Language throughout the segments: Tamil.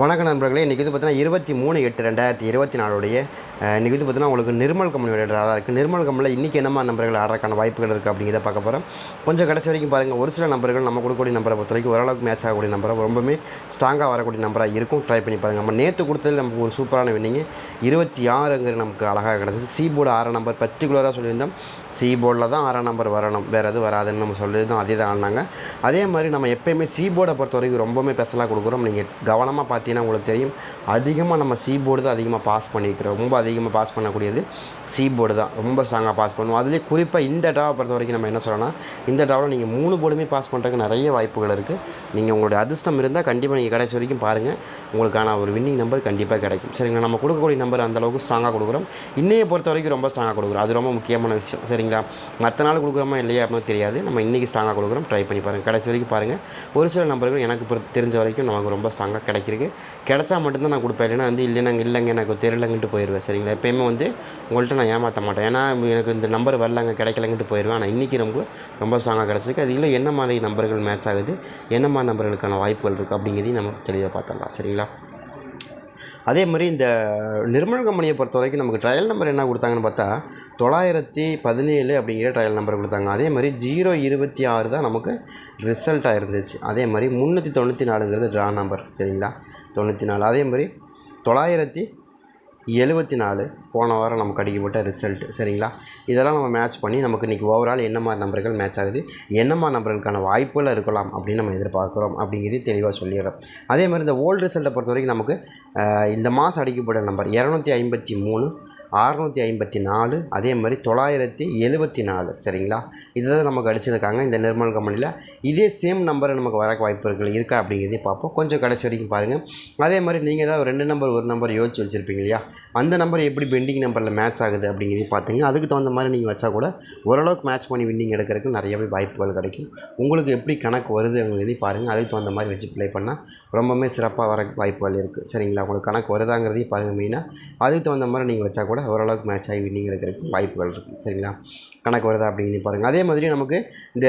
வணக்க நண்பர்களே இன்றைக்கி வந்து பார்த்தீங்கன்னா இருபத்தி மூணு எட்டு ரெண்டாயிரத்தி இருபத்தி நாலுடைய இன்றைக்கி வந்து பார்த்தீங்கன்னா உங்களுக்கு நிர்மல் கம்பெனியோட ட்ரா தான் இருக்குது நிர்மல் கம்பெனியில் இன்றைக்கி என்னமா நம்பர்கள் ஆடுறதுக்கான வாய்ப்புகள் இருக்குது அப்படிங்கிறத பார்க்க போகிறோம் கொஞ்சம் கடைசி வரைக்கும் பாருங்கள் ஒரு சில நம்பர்கள் நம்ம கொடுக்கக்கூடிய நம்பரை பொறுத்த வரைக்கும் ஓரளவுக்கு மேட்ச் ஆகக்கூடிய நம்பரை ரொம்பவுமே ஸ்ட்ராங்காக வரக்கூடிய நம்பராக இருக்கும். ட்ரை பண்ணி பாருங்கள் நம்ம நேற்று கொடுத்ததில் நமக்கு ஒரு சூப்பரான வின்னிங்கு இருபத்தி ஆறுங்கிற நமக்கு அழகாக கிடச்சிது. சி போர்டு நம்பர் பர்டிகுலராக சொல்லியிருந்தோம். சி போர்டில் தான் ஆறாம் நம்பர் வரணும். வேறு எதுவும் வராதுன்னு நம்ம சொல்லியிருந்தோம். அதே தான் ஆனாங்க. அதே மாதிரி நம்ம எப்போயுமே சி போர்டை பொறுத்த வரைக்கும் ரொம்பவுமே ஸ்பெஷலாக கொடுக்குறோம். நீங்கள் கவனமாக பார்த்தீங்கன்னா உங்களுக்கு தெரியும். அதிகமாக நம்ம சி போர்டு தான் அதிகமாக பாஸ் பண்ணிக்கிறோம். ரொம்ப அதிகமாக பாஸ் பண்ணக்கூடியது சி போர்டு தான். ரொம்ப ஸ்ட்ராங்காக பாஸ் பண்ணுவோம். அதுலேயே குறிப்பாக இந்த டாவை பொறுத்த வரைக்கும் நம்ம என்ன சொல்லலாம் இந்த டாவில் நீங்கள் மூணு போர்டுமே பாஸ் பண்ணுறதுக்கு நிறைய வாய்ப்புகள் இருக்குது நீங்கள் உங்களுடைய அதிர்ஷ்டம் இருந்தால் கண்டிப்பாக நீங்கள் கடைசி வரைக்கும் பாருங்கள் உங்களுக்கான ஒரு வின்னிங் நம்பர் கண்டிப்பாக கிடைக்கும். சரிங்களா? நம்ம கொடுக்கக்கூடிய நம்பர் அந்தளவுக்கு ஸ்ட்ராங்காக கொடுக்குறோம். இன்னையை பொறுத்த வரைக்கும் ரொம்ப ஸ்ட்ராங்காக கொடுக்குறோம். அது ரொம்ப முக்கியமான விஷயம். சரி சரிங்களா மற்ற நாள் கொடுக்குறோமா இல்லையா அப்படின்னு தெரியாது. நம்ம இன்றைக்கி ஸ்ட்ராங்காக கொடுக்குறோம். ட்ரை பண்ணி பாருங்கள் கடைசி வரைக்கும் பாருங்கள் ஒரு சில நம்பர்கள் எனக்கு தெரிஞ்ச வரைக்கும் நமக்கு ரொம்ப ஸ்ட்ராங்காக கிடைக்கிருக்கு. கிடைச்சா மட்டும்தான் நான் கொடுப்பேன். இல்லைன்னா வந்து இல்லைன்னா இல்லைங்க எனக்கு தெரியலங்கன்ட்டு போயிடுவேன் சரிங்களா? எப்பயுமே வந்து உங்கள்கிட்ட நான் ஏமாற்ற மாட்டேன். ஏன்னா எனக்கு இந்த நம்பர் வரலங்க கிடைக்கலங்கன்ட்டு போயிடுவேன் ஆனால் இன்றைக்கி ரொம்ப ரொம்ப ஸ்ட்ராங்காக கிடச்சிருக்கு. அது இல்லை என்ன மாதிரி நம்பர்கள் மேட்ச் ஆகுது? என்ன மாதிரி நம்பர்களுக்கான வாய்ப்புகள் இருக்குது அப்படிங்கிறதையும் நம்ம தெளிவாக பார்த்துடலாம். சரிங்களா? அதே மாதிரி இந்த நிர்மல் கம்பெனியை பொறுத்த வரைக்கும் நமக்கு ட்ரையல் நம்பர் என்ன கொடுத்தாங்கன்னு பார்த்தா தொள்ளாயிரத்தி பதினேழு அப்படிங்கிற ட்ரையல் நம்பர் கொடுத்தாங்க. அதே மாதிரி ஜீரோ இருபத்தி ஆறு தான் நமக்கு ரிசல்ட்டாக இருந்துச்சு. அதே மாதிரி முந்நூற்றி தொண்ணூற்றி நாலுங்கிறது ட்ரா நம்பர் சரிங்களா? தொண்ணூற்றி நாலு. அதே மாதிரி தொள்ளாயிரத்தி எழுபத்தி நாலு போன வாரம் நமக்கு அடிக்கப்பட்ட ரிசல்ட் சரிங்களா? இதெல்லாம் நம்ம மேட்ச் பண்ணி நமக்கு இன்றைக்கி ஓவரால் என்ன மாதிரி நம்பர்கள் மேட்ச் ஆகுது என்ன மாதிரி நம்பர்களுக்கான வாய்ப்புகள் இருக்கலாம் அப்படின்னு நம்ம எதிர்பார்க்குறோம் அப்படிங்கிறதையும் தெளிவாக சொல்லிடுறோம். அதே மாதிரி இந்த ஓல்டு ரிசல்ட்டை பொறுத்த வரைக்கும் நமக்கு இந்த மாதம் அடிக்கப்பட்ட நம்பர் இரநூத்தி ஐம்பத்தி மூணு அறநூற்றி ஐம்பத்தி நாலு அதே மாதிரி தொள்ளாயிரத்தி எழுபத்தி நாலு. சரிங்களா? இதுதான் நமக்கு அடிச்சிருக்காங்க இந்த நிர்மல் கம்பெனியில். இதே சேம் நம்பர் நமக்கு வர வாய்ப்புகள் இருக்கா அப்படிங்கிறதையும் பார்ப்போம். கொஞ்சம் கடைசி வரைக்கும் பாருங்கள் அதே மாதிரி நீங்கள் ஏதாவது ரெண்டு நம்பர் ஒரு நம்பர் யோசிச்சு வச்சுருப்பீங்க இல்லையா? அந்த நம்பர் எப்படி பெண்டிங் நம்பரில் மேட்ச் ஆகுது அப்படிங்கிறதையும் பார்த்துங்க. அதுக்கு தகுந்த மாதிரி நீங்கள் வச்சா கூட ஓரளவுக்கு மேட்ச் பண்ணி வின்னிங் எடுக்கிறதுக்கு நிறையவே வாய்ப்புகள் கிடைக்கும். உங்களுக்கு எப்படி கணக்கு வருது அப்படிங்கிறதையும் பாருங்கள் அதுக்கு தகுந்த மாதிரி வச்சு ப்ளே பண்ணால் ரொம்பவுமே சிறப்பாக வர வாய்ப்புகள் இருக்குது சரிங்களா? உங்களுக்கு கணக்கு வருதாங்கிறதையும் பாருங்கள் மெயினாக அதுக்கு தகுந்த மாதிரி நீங்கள் வச்சா கூட ஓரளவுக்கு மேட்ச் ஆகி வின்னிங் எடுக்கிறதுக்கு வாய்ப்புகள் இருக்குது சரிங்களா? கணக்கு வருதா அப்படின்னு பாருங்கள் அதே மாதிரி நமக்கு இந்த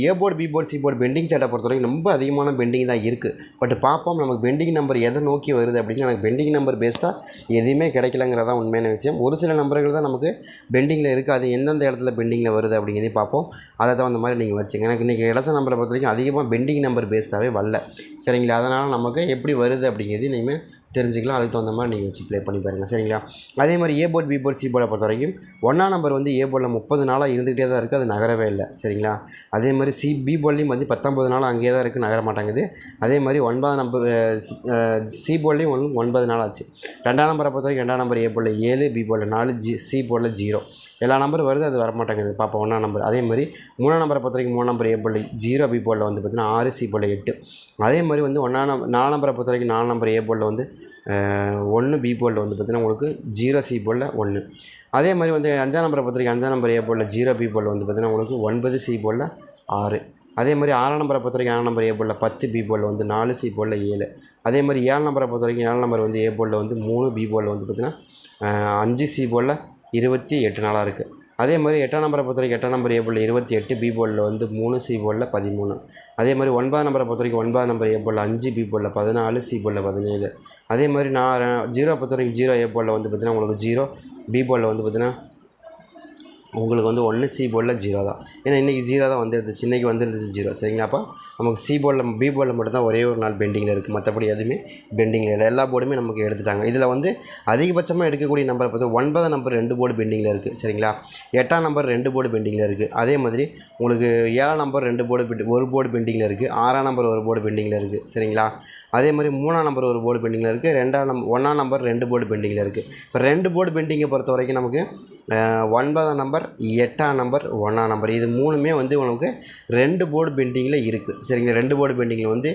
A board B board C board pending சேட்டை பொறுத்த வரைக்கும் ரொம்ப அதிகமான பெண்டிங் தான் இருக்குது பட் பார்ப்போம் நமக்கு பெண்டிங் நம்பர் எதை நோக்கி வருது அப்படின்னு எனக்கு பெண்டிங் நம்பர் பேஸ்டாக எதுவுமே கிடைக்கலங்கிறதான் உண்மையான விஷயம். ஒரு சில நம்பர்கள் தான் நமக்கு பெண்டிங்கில் இருக்குது அது எந்தெந்த இடத்துல பெண்டிங்கில் வருது அப்படிங்கிறதையும் பார்ப்போம். அதை தகுந்த மாதிரி நீங்கள் வச்சுங்க. எனக்கு இன்றைக்கி இடத்த நம்பரை பொறுத்த வரைக்கும் அதிகமாக பெண்டிங் நம்பர் பேஸ்டாகவே வரல. சரிங்களா? அதனால் நமக்கு எப்படி வருது அப்படிங்கிறது நீங்கள் தெரிஞ்சுக்கலாம். அதுக்கு தகுந்த மாதிரி நீங்கள் வச்சு ப்ளே பண்ணி பாருங்கள் சரிங்களா? அதே மாதிரி A board B board C போர்டை பொறுத்த வரைக்கும் ஒன்றா நம்பர் வந்து ஏ போர்டில் முப்பது நாளாக இருந்துகிட்டே தான் இருக்குது அது நகரவே இல்லை. சரிங்களா? அதே மாதிரி சி பி போர்ட்லேயும் வந்து பத்தொம்பது நாள் அங்கேயே தான் இருக்குது நகர மாட்டேங்குது. அதே மாதிரி ஒன்பதாம் நம்பர் சி போர்ட்லேயும் ஒன் ஒன்பது நாள் ஆச்சு. ரெண்டாம் நம்பரை பொறுத்த வரைக்கும் ரெண்டாம் நம்பர் ஏ போர்டில் ஏழு பி போர்டில் நாலு ஜி சி போர்டில் ஜீரோ எல்லா நம்பரும் வருது அது வரமாட்டேங்குது. பார்ப்போம் ஒன்றா நம்பர். அதே மாதிரி மூணாம் நம்பரை பொறுத்த வரைக்கும் மூணு நம்பர் ஏ போர்டில் ஜீரோ பி போர்டில் வந்து பார்த்திங்கன்னா ஆறு சி போல் எட்டு. அதே மாதிரி வந்து ஒன்றாம் நம்பர் நாலு நம்பரை பொறுத்த வரைக்கும் நாலு நம்பர் ஏ வந்து ஒன்று பி போர்டில் வந்து பார்த்திங்கன்னா உங்களுக்கு ஜீரோ சி போர்டில் ஒன்று அதே மாதிரி வந்து அஞ்சாம் நம்பரை பொறுத்த வரைக்கும் அஞ்சாம் நம்பர் ஏ ஜீரோ பி போர்டில் வந்து பார்த்திங்கன்னா உங்களுக்கு ஒன்பது சி போர்டில் ஆறு. அதே மாதிரி ஆறாம் நம்பரை பொறுத்த வரைக்கும் ஆறாம் நம்பர் ஏ பத்து பி போர்டில் வந்து நாலு சி போர்டில் ஏழு. அதே மாதிரி ஏழு நம்பரை பொறுத்த வரைக்கும் ஏழு நம்பர் வந்து ஏ வந்து மூணு பி போர்டில் வந்து பார்த்திங்கன்னா அஞ்சு சி போர்டில் இருபத்தி எட்டு நாளாக இருக்குது அதே மாதிரி எட்டாம் நம்பரை பொறுத்த வரைக்கும் எட்டாம் நம்பர் ஏ இருபத்தி எட்டு பி போலில் வந்து மூணு சி போலில் பதிமூணு. அதே மாதிரி ஒன்பதாம் நம்பரை பொறுத்த வரைக்கும் ஒன்பதாம் நம்பர் ஏ அஞ்சு பி போலில் பதினாலு சி போலில் பதினேழு. அதே மாதிரி நான் ஜீரோ பொறுத்த வரைக்கும் ஜீரோ ஏ வந்து பார்த்திங்கன்னா உங்களுக்கு ஜீரோ பி போலில் வந்து பார்த்திங்கன்னா உங்களுக்கு வந்து ஒன்று சி போர்டில் ஜீரோ தான். ஏன்னா இன்றைக்கி ஜீரோ தான் வந்துருந்துச்சு. இன்றைக்கி வந்துருந்துச்சு ஜீரோ சரிங்களா அப்போ? நமக்கு சி போர்டில் பி போர்டில் மட்டும் தான் ஒரே ஒரு நாள் பெண்டிங்கில் இருக்குது மற்றபடி எதுவுமே பெண்டிங்கில் இல்லை. எல்லா போர்டுமே நமக்கு எடுத்துட்டாங்க. இதில் வந்து அதிகபட்சமாக எடுக்கக்கூடிய நம்பரை பார்த்து ஒன்பதாம் நம்பர் ரெண்டு போர்டு பெண்டிங்கில் இருக்குது சரிங்களா? எட்டாம் நம்பர் ரெண்டு போர்டு பெண்டிங்கில் இருக்குது அதே மாதிரி உங்களுக்கு ஏழாம் நம்பர் ரெண்டு போர்டு பெண்டு ஒரு போர்டு பெண்டிங்கில் இருக்குது ஆறாம் நம்பர் ஒரு போர்டு பெண்டிங்கில் இருக்குது சரிங்களா? அதே மாதிரி மூணாம் நம்பர் ஒரு போர்டு பெண்டிங்கில் இருக்குது ரெண்டாம் நம்பர் ஒன்றாம் நம்பர் ரெண்டு போர்டு பெண்டிங்கில் இருக்குது இப்போ ரெண்டு போர்டு பெண்டிங்கை பொறுத்த வரைக்கும் நமக்கு ஒன்பதாம் நம்பர் எட்டாம் நம்பர் ஒன்றாம் நம்பர் இது மூணுமே வந்து உங்களுக்கு ரெண்டு போர்டு பெண்டிங்கில் இருக்குது சரிங்களா ரெண்டு போர்டு பெண்டிங்கில் வந்து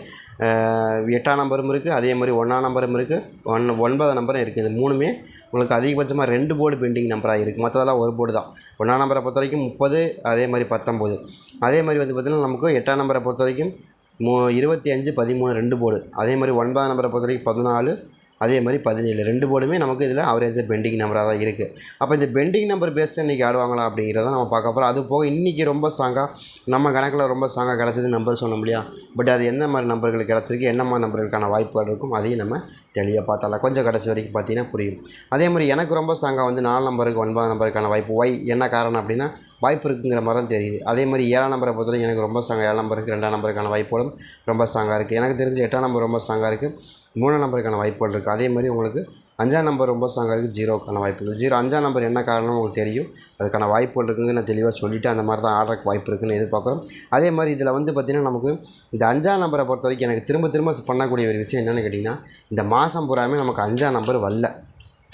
எட்டாம் நம்பரும் இருக்குது அதே மாதிரி ஒன்றாம் நம்பரும் இருக்குது ஒன் ஒன்பதாம் நம்பரும் இருக்குது இது மூணுமே உங்களுக்கு அதிகபட்சமாக ரெண்டு போர்டு பெண்டிங் நம்பராக இருக்குது மற்றதெல்லாம் ஒரு போர்டு தான். ஒன்றாம் நம்பரை பொறுத்த வரைக்கும் முப்பது அதே மாதிரி பத்தொம்போது அதே மாதிரி வந்து பார்த்திங்கன்னா நமக்கு எட்டாம் நம்பரை பொறுத்த வரைக்கும் மூ இருபத்தி அஞ்சு பதிமூணு ரெண்டு போர்டு அதே மாதிரி ஒன்பதாம் நம்பரை பொறுத்த வரைக்கும் பதினாலு அதே மாதிரி பதினேழு ரெண்டு போர்டுமே நமக்கு இதில் அவரேஜாக பெண்டிங் நம்பராக தான் இருக்குது அப்போ இந்த பெண்டிங் நம்பர் பேஸ்ட்டு இன்றைக்கி ஆடுவாங்களா அப்படிங்கிறத நம்ம பார்க்க போகிறோம் அது போக இன்றைக்கி ரொம்ப ஸ்ட்ராங்காக நம்ம கணக்கில் ரொம்ப ஸ்ட்ராங்காக கிடச்சது நம்பர் சொல்ல இல்லையா? பட் அது எந்த மாதிரி நம்பர்கள் கிடச்சிருக்கு என்ன மாதிரி நம்பர்களுக்கான வாய்ப்புகள் இருக்கும் அதையும் நம்ம தெளிவாக பார்த்தாலாம் கொஞ்சம் கடைசி வரைக்கும் பார்த்தீங்கன்னா புரியும். அதே மாதிரி எனக்கு ரொம்ப ஸ்ட்ராங்காக வந்து நாலு நம்பருக்கு ஒன்பது நம்பருக்கான வாய்ப்பு. ஒய் என்ன காரணம் அப்படின்னா வாய்ப்பு இருக்குங்கிற மாதிரி தான் தெரியுது. அதே மாதிரி ஏழாம் நம்பரை பொறுத்தவரைக்கும் எனக்கு ரொம்ப ஸ்ட்ராங்காக ஏழாம் நம்பருக்கு ரெண்டாம் நம்பருக்கான வாய்ப்புகளும் ரொம்ப ஸ்ட்ராங்காக இருக்குது எனக்கு தெரிஞ்சு எட்டாம் நம்பர் ரொம்ப ஸ்ட்ராங்காக இருக்குது மூணாம் நம்பருக்கான வாய்ப்புகள் இருக்குது அதே மாதிரி உங்களுக்கு அஞ்சாம் நம்பர் ரொம்ப ஸ்ட்ராங்காக இருக்குது ஜீரோக்கான வாய்ப்புகள். ஜீரோ அஞ்சாம் நம்பர் என்ன காரணம் உங்களுக்கு தெரியும். அதுக்கான வாய்ப்புகள் இருக்குங்க நான் தெளிவாக சொல்லிவிட்டு அந்த மாதிரி தான் ஆர்டருக்கு வாய்ப்பு இருக்குன்னு எதிர்பார்க்குறோம். அதே மாதிரி இதில் வந்து பார்த்திங்கன்னா நமக்கு இந்த அஞ்சாம் நம்பரை பொறுத்த வரைக்கும் எனக்கு திரும்ப திரும்ப பண்ணக்கூடிய ஒரு விஷயம் என்னென்னு கேட்டிங்கன்னா இந்த மாதம் பூராமே நமக்கு அஞ்சாம் நம்பர் வரல.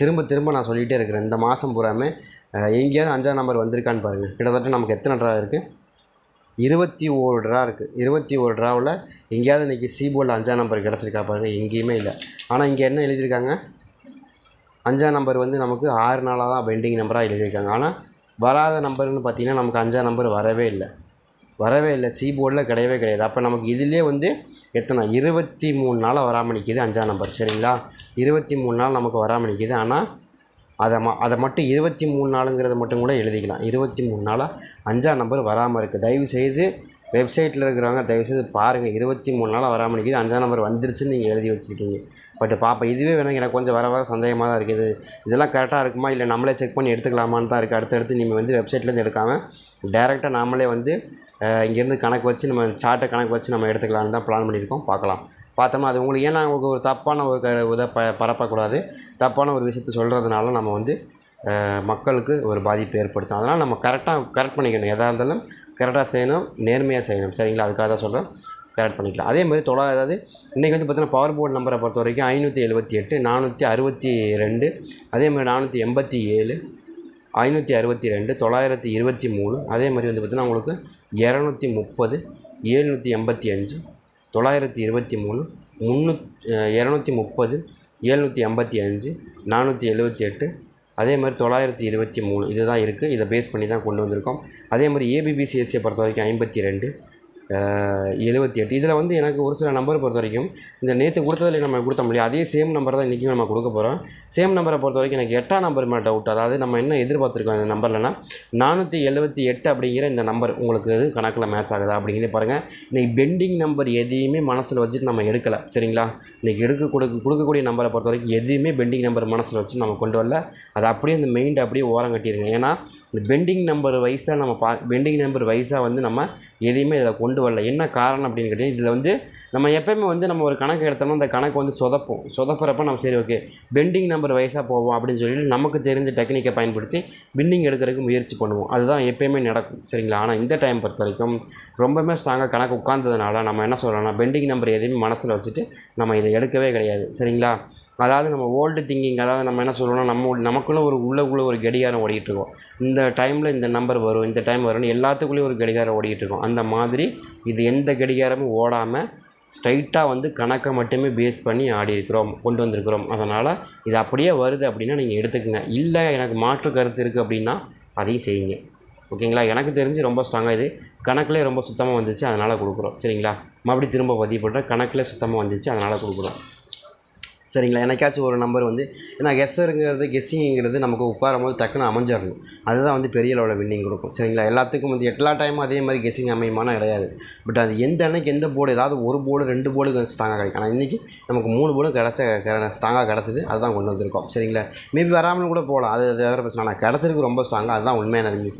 திரும்ப திரும்ப நான் சொல்லிகிட்டே இருக்கிறேன். இந்த மாதம் பூராமே எங்கேயாவது அஞ்சாம் நம்பர் வந்திருக்கான்னு பாருங்கள் கிட்டத்தட்ட நமக்கு எத்தனை ட்ரா இருக்குது இருபத்தி ஓரு ட்ரா இருக்குது இருபத்தி ஒரு ட்ராவில் எங்கேயாவது இன்றைக்கி சிபோர்டில் அஞ்சாம் நம்பர் கிடச்சிருக்கா பாருங்கள் எங்கேயுமே இல்லை. ஆனால் இங்கே என்ன எழுதியிருக்காங்க? அஞ்சாம் நம்பர் வந்து நமக்கு ஆறு நாளாக தான் பெண்டிங் நம்பராக எழுதியிருக்காங்க. ஆனால் வராத நம்பர்னு பார்த்தீங்கன்னா நமக்கு அஞ்சாம் நம்பர் வரவே இல்லை. வரவே இல்லை. சி போர்டில் கிடையவே கிடையாது. அப்போ நமக்கு இதிலே வந்து எத்தனை? இருபத்தி மூணு நாளாக வராமல் நிற்கிது அஞ்சாம் நம்பர் சரிங்களா? இருபத்தி மூணு நாள் நமக்கு வராமல் நிற்கிது ஆனால் அதை ம அதை மட்டும் இருபத்தி மூணு நாளுங்கிறத மட்டும் கூட எழுதிக்கலாம். இருபத்தி மூணு நாளாக அஞ்சாம் நம்பர் வராமல் இருக்குது தயவு செய்து வெப்சைட்டில் இருக்கிறவங்க தயவுசெய்து பாருங்கள் இருபத்தி மூணு நாளாக வராமல் இருக்குது. அஞ்சாம் நம்பர் வந்துருச்சுன்னு நீங்கள் எழுதி வச்சுருக்கீங்க. பட் பாப்பா இதுவே வேணும் எனக்கு கொஞ்சம் வர வர சந்தேகமாக தான் இருக்குது. இதெல்லாம் கரெக்டாக இருக்குமா? இல்லை நம்மளே செக் பண்ணி எடுத்துக்கலாமான்னு தான் இருக்குது அடுத்தடுத்து நீங்கள் வந்து வெப்சைட்லேருந்து எடுக்காமல் டேரெக்டாக நாமளே வந்து இங்கேருந்து கணக்கு வச்சு நம்ம சார்ட்டை கணக்கு வச்சு நம்ம எடுத்துக்கலாம்னு தான் பிளான் பண்ணியிருக்கோம். பார்க்கலாம் பார்த்தோமா அது உங்களுக்கு ஏன்னா உங்களுக்கு ஒரு தப்பான ஒரு க இதை ப பரப்பக்கூடாது. தப்பான ஒரு விஷயத்த சொல்கிறதுனால நம்ம வந்து மக்களுக்கு ஒரு பாதிப்பு ஏற்படுத்தும். அதனால் நம்ம கரெக்டாக கரெக்ட் பண்ணிக்கணும். எதாக இருந்தாலும் கரெக்டாக செய்யணும் நேர்மையாக செய்யணும். சரிங்களா? அதுக்காக தான் சொல்கிறேன் கரெக்ட் பண்ணிக்கலாம். அதே மாதிரி தொள்ளா அதாவது இன்றைக்கி வந்து பார்த்தீங்கன்னா பவர் போர்டு நம்பரை பொறுத்த வரைக்கும் ஐநூற்றி எழுபத்தி எட்டு நானூற்றி அறுபத்தி ரெண்டு அதே மாதிரி நானூற்றி எண்பத்தி ஏழு ஐநூற்றி அறுபத்தி ரெண்டு தொள்ளாயிரத்தி இருபத்தி மூணு அதே மாதிரி வந்து பார்த்திங்கன்னா உங்களுக்கு இரநூத்தி முப்பது ஏழ்நூற்றி எண்பத்தி அஞ்சு தொள்ளாயிரத்தி இருபத்தி மூணு முந்நூத் இரநூத்தி முப்பது ஏழ்நூற்றி ஐம்பத்தி அஞ்சு நானூற்றி எழுபத்தி எட்டு அதே மாதிரி தொள்ளாயிரத்தி இருபத்தி மூணு. இது தான் இருக்குது இதை பேஸ் பண்ணி தான் கொண்டு வந்திருக்கோம். அதே மாதிரி ஏபிபிசிஎஸ்சியை பொறுத்த வரைக்கும் ஐம்பத்தி ரெண்டு எழுபத்தி எட்டு. இதில் வந்து எனக்கு ஒரு சில நம்பர் பொறுத்த வரைக்கும் இந்த நேற்று கொடுத்ததில் நம்ம கொடுத்த முடியும் அதே சேம் நம்பர் தான் இன்றைக்கும் நம்ம கொடுக்க போகிறோம் சேம் நம்பரை பொறுத்த வரைக்கும் எனக்கு எட்டாம் நம்பர் மேலே டவுட் அதாவது நம்ம என்ன எதிர்பார்த்துருக்கோம் இந்த நம்பர்லனா நானூற்றி எழுபத்தி எட்டு அப்படிங்கிற இந்த நம்பர் உங்களுக்கு இது கணக்கில் மேட்ச் ஆகுதா அப்படிங்கிறத பாருங்கள் இன்றைக்கி பெண்டிங் நம்பர் எதையுமே மனசில் வச்சுட்டு நம்ம எடுக்கலை. சரிங்களா? இன்றைக்கி எடுக்க கொடுக்க கொடுக்கக்கூடிய நம்பரை பொறுத்த வரைக்கும் எதுவுமே பெண்டிங் நம்பர் மனசில் வச்சு நம்ம கொண்டு வரல. அது அப்படியே இந்த மெயின் அப்படியே ஓரம் கட்டிடுங்க. ஏன்னா இந்த பெண்டிங் நம்பர் வைஸாக நம்ம பா பெண்டிங் நம்பர் வைஸாக வந்து நம்ம எதையுமே இதில் கொண்டு வரல. என்ன காரணம் அப்படின்னு கேட்டிங்கன்னா இதில் வந்து நம்ம எப்போயுமே வந்து நம்ம ஒரு கணக்கு எடுத்தோம்னா அந்த கணக்கு வந்து சொதப்போம். சொதப்புறப்ப நம்ம சரி ஓகே பெண்டிங் நம்பர் வயசாக போவோம் அப்படின்னு சொல்லிட்டு நமக்கு தெரிஞ்ச டெக்னிக்கை பயன்படுத்தி பின்னிங் எடுக்கிறதுக்கு முயற்சி பண்ணுவோம். அதுதான் எப்பயுமே நடக்கும் சரிங்களா? ஆனால் இந்த டைம் பொறுத்த வரைக்கும் ரொம்பவுமே ஸ்ட்ராங்காக கணக்கு உட்காந்ததுனால நம்ம என்ன சொல்லலாம்னா பெண்டிங் நம்பர் எதையுமே மனசில் வச்சுட்டு நம்ம இதை எடுக்கவே கிடையாது சரிங்களா? அதாவது நம்ம ஓல்டு திங்கிங் அதாவது நம்ம என்ன சொல்கிறோம்னா நம்ம நமக்குள்ளே ஒரு உள்ளக்குள்ளே ஒரு கடிகாரம் ஓடிக்கிட்டு இருக்கோம். இந்த டைமில் இந்த நம்பர் வரும் இந்த டைம் வரும்னு எல்லாத்துக்குள்ளேயும் ஒரு கடிகாரம் ஓடிக்கிட்டு இருக்கோம். அந்த மாதிரி இது எந்த கடிகாரமும் ஓடாமல் ஸ்ட்ரைட்டாக வந்து கணக்கை மட்டுமே பேஸ் பண்ணி ஆடி இருக்கிறோம் கொண்டு வந்திருக்கிறோம். அதனால் இது அப்படியே வருது அப்படின்னா நீங்கள் எடுத்துக்கங்க. இல்லை எனக்கு மாற்று கருத்து இருக்குது அப்படின்னா அதையும் செய்யுங்க. ஓகேங்களா? எனக்கு தெரிஞ்சு ரொம்ப ஸ்ட்ராங்காக இது. கணக்கில் ரொம்ப சுத்தமாக வந்துச்சு அதனால் கொடுக்குறோம். சரிங்களா? மறுபடியும் திரும்ப பதிவு பண்ணுறேன் கணக்கில் சுத்தமாக வந்துச்சு அதனால் கொடுக்குறோம். சரிங்களா? எனக்காச்சும் ஒரு நம்பர் வந்து ஏன்னா கெஸ்ஸருங்கிறது கெஸ்ஸிங்கிறது நமக்கு உட்காரும் போது டக்குன்னு அமைஞ்சிடணும். அதுதான் வந்து பெரிய அளவில் வின்னிங் கொடுக்கும். சரிங்களா? எல்லாத்துக்கும் வந்து எல்லா டைமும் அதே மாதிரி கெஸ்ஸிங் அமையுமானா கிடையாது. பட் அது எந்த அன்னைக்கு எந்த போர்டு ஏதாவது ஒரு போர்டு ரெண்டு போர்டு ஸ்ட்ராங்காக கிடைக்கும். ஆனால் இன்றைக்கி நமக்கு மூணு போர்டு கிடச்ச ஸ்ட்ராங்காக கிடச்சிது. அதுதான் கொண்டு வந்திருக்கோம். சரிங்களா? மேபி வராமல் கூட போகலாம். அது வேறு பிரச்சனை. ஆனால் கிடச்சிருக்கு ரொம்ப ஸ்ட்ராங்காக அதுதான் உண்மையான மே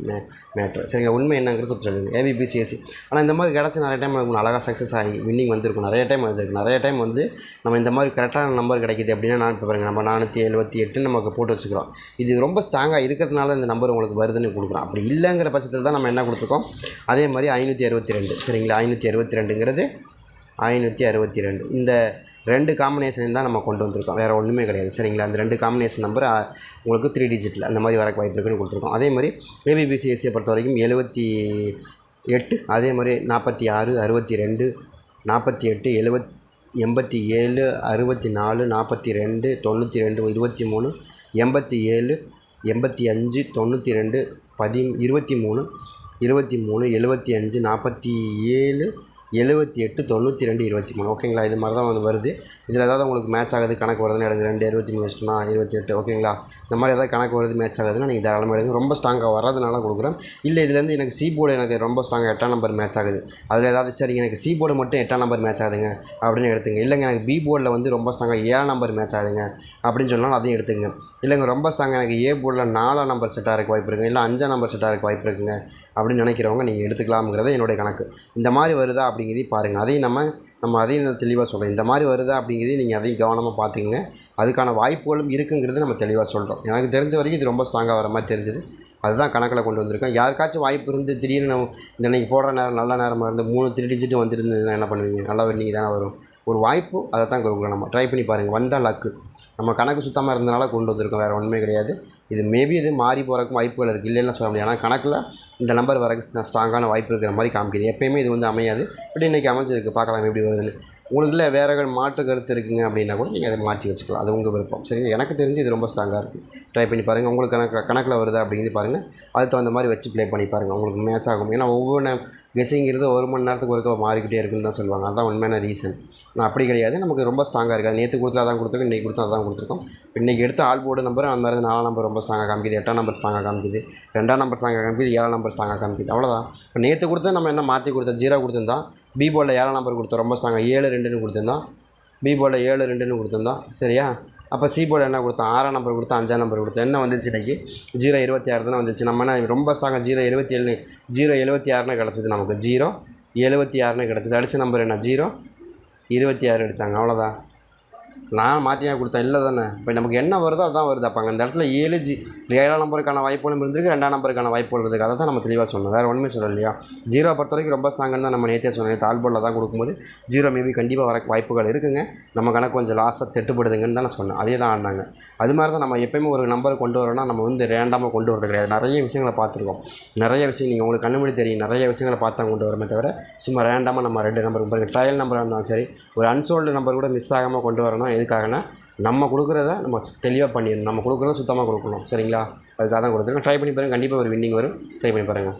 மேட்ரு சரிங்களா? உண்மை என்னங்கிறது சொல்லுங்கள் ஏபிபிசிஎஸ்சி ஆனால் இந்த மாதிரி கிடச்சி நிறைய டைம் நமக்கு அழகாக சக்ஸஸ் ஆகி வின்னிங் வந்திருக்கும். நிறைய டைம் வந்திருக்கு. நிறைய டைம் வந்து நம்ம இந்த மாதிரி கரெக்டான நம்பர் கிடைக்குது அப்படின்னா நான் இப்போ பாருங்கள் நம்ம நானூற்றி எழுபத்தி எட்டு நமக்கு போட்டு வச்சுக்கிறோம். இது ரொம்ப ஸ்ட்ராங்காக இருக்கிறதுனால இந்த நம்பர் உங்களுக்கு வருதுன்னு கொடுக்குறோம். அப்படி இல்லைங்கிற பட்சத்தில் தான் நம்ம என்ன கொடுத்துருக்கோம்? அதே மாதிரி ஐநூற்றி அறுபத்தி ரெண்டு. சரிங்களா? ஐநூற்றி அறுபத்தி ரெண்டுங்கிறது ஐநூற்றி அறுபத்தி ரெண்டு. இந்த ரெண்டு காம்பினேஷன் தான் நம்ம கொண்டு வந்திருக்கோம். வேறு ஒன்றுமே கிடையாது. சரிங்களா? அந்த ரெண்டு காம்பினேஷன் நம்பர் உங்களுக்கு த்ரீ டிஜிட்டில் அந்த மாதிரி வரக்கு வாய்ப்பு இருக்குன்னு கொடுத்துருக்கோம். அதே மாதிரி ஏபிபிசிஎஸ்சியை பொறுத்த வரைக்கும் எழுபத்தி எட்டு அதே மாதிரி நாற்பத்தி ஆறு அறுபத்தி ரெண்டு நாற்பத்தி எட்டு எழுபத் எண்பத்தி ஏழு அறுபத்தி நாலு நாற்பத்தி ரெண்டு தொண்ணூற்றி ரெண்டு இருபத்தி மூணு எண்பத்தி ஏழு எண்பத்தி அஞ்சு தொண்ணூற்றி ரெண்டு பதி இருபத்தி மூணு இருபத்தி மூணு எழுபத்தி அஞ்சு நாற்பத்தி ஏழு எழுபத்தி எட்டு தொண்ணூற்றி ரெண்டு இருபத்தி மூணு. ஓகேங்களா இது மாதிரி தான் வந்து வருது. இதில் ஏதாவது உங்களுக்கு மேட்ச் ஆகுது கணக்கு வருதுன்னு எடுங்க. ரெண்டு இருபத்தி மூணு வச்சுட்டோம்னா இருபத்தி எட்டு. ஓகேங்களா இந்த மாதிரி ஏதாவது கணக்கு வருது மேட்ச் ஆகுதுன்னா நீங்கள் தாராளமாக எடுங்க. ரொம்ப ஸ்ட்ராங்காக வர்றதுனால கொடுக்குறேன். இல்லை இதுலேருந்து எனக்கு சி போர்டு எனக்கு ரொம்ப ஸ்ட்ராங்காக எட்டாம் நம்பர் மேட்ச் ஆகுது. அதில் ஏதாவது சரிங்க எனக்கு சி போர்டு மட்டும் எட்டாம் நம்பர் மேட்ச் ஆகுதுங்க அப்படின்னு எடுத்துங்க. இல்லைங்க எனக்கு பி போர்டில் வந்து ரொம்ப ஸ்ட்ராங்காக ஏழாம் நம்பர் மேட்ச் ஆகுதுங்க அப்படின்னு சொன்னாலும் அதையும் எடுத்துங்க. இல்லைங்க ரொம்ப ஸ்ட்ராங்காக எனக்கு ஏ போர்டில் நாலாம் நம்பர் செட்டாக இருக்க வாய்ப்பு இருக்குங்க. இல்லை அஞ்சாம் நம்பர் செட்டாக இருக்க வாய்ப்பு இருக்குங்க. அப்படின்னு நினைக்கிறவங்க நீங்கள் எடுத்துக்கலாம்ங்கிறது என்னுடைய கணக்கு. இந்த மாதிரி வருதா அப்படிங்கிறதையும் பாருங்கள் அதையும் நம்ம நம்ம அதையும் தெளிவாக சொல்கிறோம் இந்த மாதிரி வருதா அப்படிங்கிறதையும் நீங்கள் அதையும் கவனமாக பார்த்துக்குங்க அதுக்கான வாய்ப்புகளும் இருக்குங்கிறது நம்ம தெளிவாக சொல்கிறோம் எனக்கு தெரிஞ்ச வரைக்கும் இது ரொம்ப ஸ்ட்ராங்காக வர மாதிரி தெரிஞ்சது. அதுதான் கணக்கில் கொண்டு வந்திருக்கோம். யாருக்காச்சும் வாய்ப்பு இருந்து திடீர்னு நம்ம இந்த நீங்கள் போடுற நேரம் நல்ல நேரமாக இருந்து மூணு த்ரீ டிஜிட்டு வந்துருந்ததுன்னா என்ன பண்ணுவீங்க? நல்லா நீங்கள் தானே வரும். ஒரு வாய்ப்பு அதை தான் கொடுக்குறோம் நம்ம. ட்ரை பண்ணி பாருங்கள் வந்தால் லக்கு. நம்ம கணக்கு சுத்தமாக இருந்தனால கொண்டு வந்திருக்கோம். வேறு ஒன்றுமே கிடையாது. இது மேபி இது மாறி போகிறக்கும் வாய்ப்புகள் இருக்குது இல்லைன்னு சொல்ல முடியாது. ஆனால் கணக்கில் இந்த நம்பர் வரக்கு ஸ்ட்ராங்கான வாய்ப்பு இருக்கிற மாதிரி காமிக்குது. எப்பயுமே இது வந்து அமையாது. பட் இன்றைக்கி அமைஞ்சிருக்கு. பார்க்கலாம் எப்படி வருதுன்னு. உங்களுக்குள்ள வேறு மாற்று கருத்து இருக்குங்க அப்படின்னா கூட நீங்கள் அதை மாற்றி வச்சுக்கலாம். அது உங்கள் விருப்பம். சரிங்க எனக்கு தெரிஞ்சு இது ரொம்ப ஸ்ட்ராங்காக இருக்குது ட்ரை பண்ணி பாருங்கள் உங்களுக்கு கணக்கு கணக்கில் வருதா அப்படிங்கிறது பாருங்கள் அதுக்கு தகுந்த மாதிரி வச்சு ப்ளே பண்ணி பாருங்கள் உங்களுக்கு மேட்ச் ஆகும். ஏன்னா ஒவ்வொன்று கெஸிங்கிறது ஒரு மணி நேரத்துக்கு ஒருக்க மாறிக்கிட்டே இருக்குன்னு தான் சொல்லுவாங்க. அதுதான் உண்மையான ரீசன் ஆனால் அப்படி கிடையாது. நமக்கு ரொம்ப ஸ்ட்ராங்காக இருக்குது நேற்று கொடுத்தா தான் கொடுத்துருக்கோம். இன்றைக்கி கொடுத்தா தான் கொடுத்துருக்கோம். இன்றைக்கி எடுத்த ஆல் போர்டு நம்பர் அந்த மாதிரி நாலாம் நம்பர் ரொம்ப ஸ்ட்ராங்காக காமிக்குது. எட்டாம் நம்பர் ஸ்ட்ராங்காக காமிக்குது. ரெண்டாம் நம்பர் ஸ்ட்ராங்காக காமிக்குது. ஏழாம் நம்பர் ஸ்ட்ராங்காக காமிக்குது. அவ்வளோதான் இப்போ நேற்று கொடுத்தா நம்ம என்ன மாற்றி கொடுத்தோம்? ஜீரோ கொடுத்துருந்தோம். பி போர்டில் ஏழாம் நம்பர் கொடுத்தோம். ரொம்ப ஸ்ட்ராங்காக ஏழு ரெண்டுன்னு கொடுத்துருந்தோம். பி போர்டில் ஏழு ரெண்டுன்னு கொடுத்துருந்தோம். சரியா? அப்போ சி போர்டு என்ன கொடுத்தோம்? ஆறாம் நம்பர் கொடுத்தோம் அஞ்சாம் நம்பர் கொடுத்தோம். என்ன வந்துச்சு இன்னைக்கு? ஜீரோ இருபத்தி ஆறு தானே வந்துச்சு. நம்ம என்ன ரொம்ப ஸ்ட்ராங்காக ஜீரோ இருபத்தி ஏழு ஜீரோ எழுபத்தி ஆறுன்னு கிடச்சிது நமக்கு. ஜீரோ எழுபத்தி ஆறுன்னு கிடச்சிது. அடித்த நம்பர் என்ன? ஜீரோ இருபத்தி ஆறு அடித்தாங்க அவ்வளோதான் நான் மாற்றியாக கொடுத்தேன் இல்லை தானே? இப்போ நமக்கு என்ன வருதோ அதான் வருது. அப்போ அந்த இடத்துல ஏழு ஜி ஏழாம் நம்பருக்கான வாய்ப்புகளும் இருந்திருக்கு ரெண்டாம் நம்பருக்கான வாய்ப்புகள் இருக்குது அதை தான் நம்ம தெளிவாக சொன்னோம் வேறு ஒன்றுமே சொல்லலையா ஜீரோ பொறுத்த வரைக்கும் ரொம்ப ஸ்ட்ராங்குன்னு தான் நம்ம நேற்றே சொன்னோம் தாழ்போலில் தான் கொடுக்கும்போது ஜீரோ மேபி கண்டிப்பாக வர வாய்ப்புகள் இருக்குங்க. நம்ம கணக்கு கொஞ்சம் லாஸ்ட்டாக தெட்டுப்படுதுங்கன்னு தான் நான் சொன்னேன். அதே தான் ஆனாங்க. அது மாதிரி தான் நம்ம எப்பயுமே ஒரு நம்பர் கொண்டு வரோம்னா நம்ம வந்து ரேண்டமாக கொண்டு வரது கிடையாது. நிறைய விஷயங்களை பார்த்துருக்கோம். நிறைய விஷயம் நீங்கள் உங்களுக்கு கண்ணு முடி தெரியும். நிறைய விஷயங்களை பார்த்து கொண்டு வரமே தவிர சும்மா ரேண்டமாக நம்ம ரெண்டு நம்பர் ட்ரையல் நம்பராக இருந்தாலும் சரி ஒரு அன்சோல்டு நம்பர் கூட மிஸ் ஆகாமல் கொண்டு வரணும் எதுக்காகனா நம்ம கொடுக்குறத நம்ம தெளிவாக பண்ணிடணும். நம்ம கொடுக்குறத சுத்தமாக கொடுக்கணும். சரிங்களா? அதுக்காக தான் கொடுத்துருக்கோம் ட்ரை பண்ணி பாருங்கள் கண்டிப்பாக ஒரு வின்னிங் வரும். ட்ரை பண்ணி பாருங்கள்